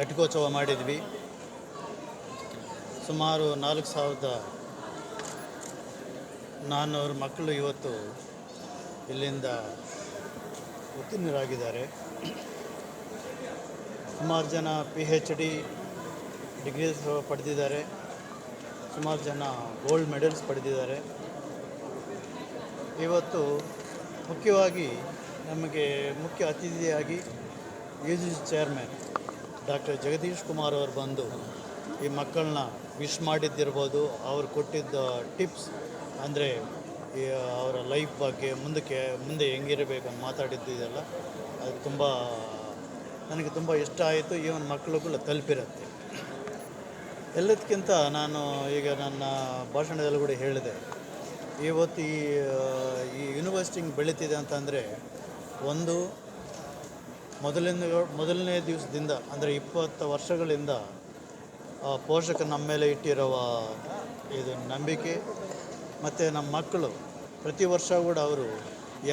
ಘಟಿಕೋತ್ಸವ ಮಾಡಿದ್ವಿ. ಸುಮಾರು ನಾಲ್ಕು ಸಾವಿರದ ನಾನ್ನೂರು ಮಕ್ಕಳು ಇವತ್ತು ಇಲ್ಲಿಂದ ಉತ್ತೀರ್ಣರಾಗಿದ್ದಾರೆ. ಸುಮಾರು ಜನ ಪಿ ಹೆಚ್ ಡಿ ಡಿಗ್ರಿ ಪಡೆದಿದ್ದಾರೆ. ಸುಮಾರು ಜನ ಗೋಲ್ಡ್ ಮೆಡಲ್ಸ್ ಪಡೆದಿದ್ದಾರೆ. ಇವತ್ತು ಮುಖ್ಯವಾಗಿ ನಮಗೆ ಮುಖ್ಯ ಅತಿಥಿಯಾಗಿ U G chairman doctor Jagadish Kumar ಅವರು ಬಂದು ಈ ಮಕ್ಕಳನ್ನ ವಿಶ್ ಮಾಡಿದ್ದಿರ್ಬೋದು, ಅವ್ರು ಕೊಟ್ಟಿದ್ದ ಟಿಪ್ಸ್, ಅಂದರೆ ಅವರ ಲೈಫ್ ಬಗ್ಗೆ ಮುಂದಕ್ಕೆ, ಮುಂದೆ ಹೆಂಗಿರಬೇಕು ಅಂತ ಮಾತಾಡಿದ್ದು ಇದೆಲ್ಲ. ಅದು ತುಂಬ, ನನಗೆ ತುಂಬ ಇಷ್ಟ ಆಯಿತು. ಈವನ್ ಕೂಡ ತಲುಪಿರುತ್ತೆ. ಎಲ್ಲದಕ್ಕಿಂತ ನಾನು ಈಗ ನನ್ನ ಭಾಷಣದಲ್ಲಿ ಕೂಡ ಹೇಳಿದೆ. ಇವತ್ತು ಈ ಈ ಯೂನಿವರ್ಸಿಟಿ ಬೆಳೀತಿದೆ ಅಂತಂದರೆ ಒಂದು ಮೊದಲಿನ ಮೊದಲನೇ ದಿವಸದಿಂದ, ಅಂದರೆ ಇಪ್ಪತ್ತು ವರ್ಷಗಳಿಂದ ಪೋಷಕರು ನಮ್ಮ ಮೇಲೆ ಇಟ್ಟಿರುವ ಇದು ನಂಬಿಕೆ ಮತ್ತು ನಮ್ಮ ಮಕ್ಕಳು, ಪ್ರತಿ ವರ್ಷ ಕೂಡ ಅವರು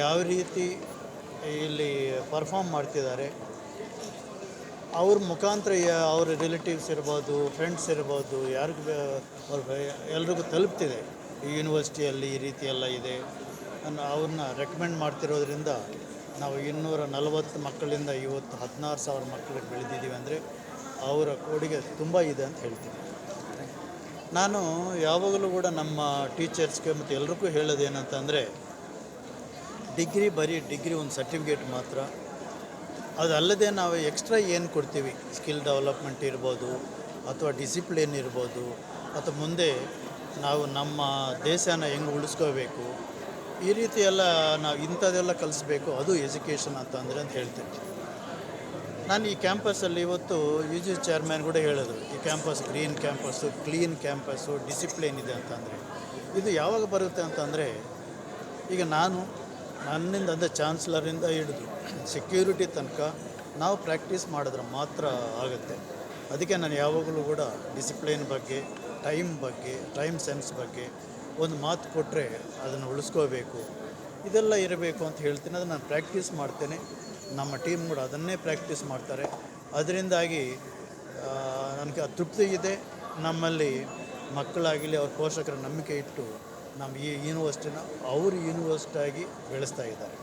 ಯಾವ ರೀತಿ ಇಲ್ಲಿ ಪರ್ಫಾರ್ಮ್ ಮಾಡ್ತಿದ್ದಾರೆ, ಅವ್ರ ಮುಖಾಂತರ ಅವ್ರ ರಿಲೇಟಿವ್ಸ್ ಇರ್ಬೋದು ಫ್ರೆಂಡ್ಸ್ ಇರ್ಬೋದು, ಯಾರಿಗೂ ಅವ್ರ ಎಲ್ರಿಗೂ ತಲುಪ್ತಿದೆ. ಈ ಯೂನಿವರ್ಸಿಟಿಯಲ್ಲಿ ಈ ರೀತಿ ಎಲ್ಲ ಇದೆ ಅನ್ನೋ ಅವ್ರನ್ನ ರೆಕಮೆಂಡ್ ಮಾಡ್ತಿರೋದ್ರಿಂದ ನಾವು ಇನ್ನೂರ ನಲವತ್ತು ಮಕ್ಕಳಿಂದ ಇವತ್ತು ಹದಿನಾರು ಸಾವಿರ ಮಕ್ಕಳಿಗೆ ಬೆಳೆದಿದ್ದೀವಿ ಅಂದರೆ ಅವರ ಕೊಡುಗೆ ತುಂಬ ಇದೆ ಅಂತ ಹೇಳ್ತೀನಿ. ನಾನು ಯಾವಾಗಲೂ ಕೂಡ ನಮ್ಮ ಟೀಚರ್ಸ್ಗೆ ಮತ್ತು ಎಲ್ರಿಗೂ ಹೇಳೋದು ಏನಂತಂದರೆ, ಡಿಗ್ರಿ ಬರೀ ಡಿಗ್ರಿ ಒಂದು ಸರ್ಟಿಫಿಕೇಟ್ ಮಾತ್ರ. ಅದಲ್ಲದೆ ನಾವು ಎಕ್ಸ್ಟ್ರಾ ಏನು ಕೊಡ್ತೀವಿ? ಸ್ಕಿಲ್ ಡೆವಲಪ್ಮೆಂಟ್ ಇರ್ಬೋದು ಅಥವಾ ಡಿಸಿಪ್ಲಿನ್ ಇರ್ಬೋದು. ಅಥವಾ ಮುಂದೆ ನಾವು ನಮ್ಮ ದೇಶನ ಹೆಂಗೆ ಉಳಿಸ್ಕೋಬೇಕು? ಈ ರೀತಿ ಎಲ್ಲ ನಾವು ಇಂಥದ್ದೆಲ್ಲ ಕಲಿಸ್ಬೇಕು, ಅದು ಎಜುಕೇಷನ್ ಅಂತ ಅಂದರೆ ಅಂತ ಹೇಳ್ತೀನಿ. ನಾನು ಈ ಕ್ಯಾಂಪಸ್ಸಲ್ಲಿ ಇವತ್ತು ಯು ಜಿ ಚೇರ್ಮನ್ ಕೂಡ ಹೇಳಿದ್ರು, ಈ campus green campus, clean campus, discipline ಇದೆ ಅಂತಂದರೆ ಇದು ಯಾವಾಗ ಬರುತ್ತೆ ಅಂತಂದರೆ ಈಗ ನಾನು ನನ್ನಿಂದ ಅಂದರೆ ಚಾನ್ಸ್ಲರಿಂದ ಹಿಡಿದು ಸೆಕ್ಯೂರಿಟಿ ತನಕ ನಾವು ಪ್ರಾಕ್ಟೀಸ್ ಮಾಡಿದ್ರೆ ಮಾತ್ರ ಆಗುತ್ತೆ. ಅದಕ್ಕೆ ನಾನು ಯಾವಾಗಲೂ ಕೂಡ ಡಿಸಿಪ್ಲಿನ್ ಬಗ್ಗೆ ಟೈಮ್ ಬಗ್ಗೆ ಟೈಮ್ ಸೆನ್ಸ್ ಬಗ್ಗೆ ಒಂದು ಮಾತು ಕೊಟ್ಟರೆ ಅದನ್ನು ಉಳಿಸ್ಕೋಬೇಕು. ಇದೆಲ್ಲ ಇರಬೇಕು ಅಂತ ಹೇಳ್ತೀನಿ. ಅದನ್ನು ನಾನು ಪ್ರಾಕ್ಟೀಸ್ ಮಾಡ್ತೇನೆ. ನಮ್ಮ ಟೀಮ್ ಕೂಡ ಅದನ್ನೇ ಪ್ರಾಕ್ಟೀಸ್ ಮಾಡ್ತಾರೆ. ಅದರಿಂದಾಗಿ ನನಗೆ ತೃಪ್ತಿ ಇದೆ. ನಮ್ಮಲ್ಲಿ ಮಕ್ಕಳಾಗಲಿ ಅವ್ರ ಪೋಷಕರ ನಂಬಿಕೆ ಇಟ್ಟು ನಮ್ಮ ಈ ಯೂನಿವರ್ಸಿಟಿನ ಅವರು ಯೂನಿವರ್ಸಿಟಿಯಾಗಿ ಬೆಳೆಸ್ತಾ ಇದ್ದಾರೆ.